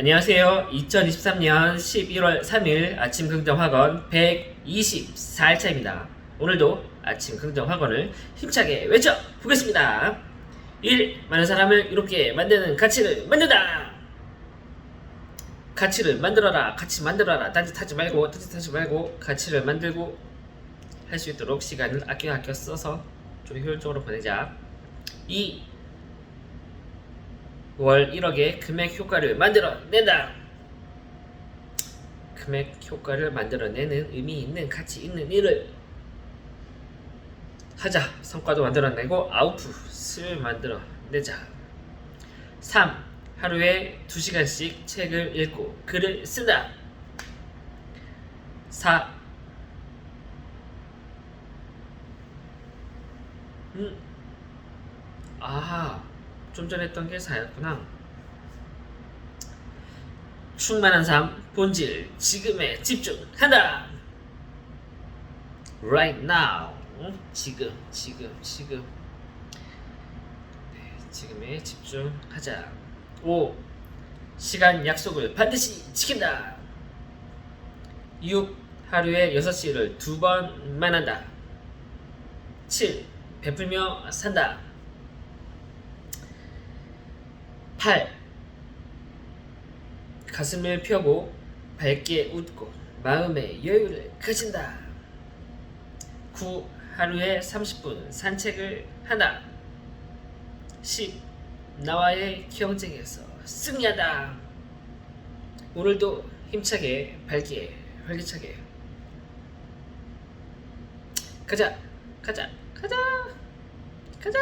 안녕하세요. 2023년 11월 3일 아침 긍정 학원 124일차입니다. 오늘도 아침 긍정 학원을 힘차게 외쳐 보겠습니다. 1. 많은 사람을 이롭게 만드는 가치를 만든다. 가치를 만들어라. 가치 만들어라. 딴짓하지 말고 딴짓하지 말고 가치를 만들고 할 수 있도록 시간을 아껴 아껴 써서 좀 효율적으로 보내자. 2. 월 1억의 금액 효과를 만들어낸다. 금액 효과를 만들어내는 의미 있는 가치 있는 일을 하자. 성과도 만들어내고 아웃풋을 만들어내자. 3. 하루에 2시간씩 책을 읽고 글을 쓴다. 4. 음. 아, 좀 전에 했던 게 4였구나. 충만한 삶, 본질, 지금에 집중한다. Right now. 응? 지금, 지금, 지금. 네, 지금에 집중하자. 5. 시간 약속을 반드시 지킨다. 6. 하루에 6시를 두 번만 한다. 7. 베풀며 산다. 8. 가슴을 펴고 밝게 웃고 마음의 여유를 가진다. 9. 하루에 30분 산책을 한다. 10. 나와의 경쟁에서 승리한다. 오늘도 힘차게 밝게 활기차게 가자 가자 가자 가자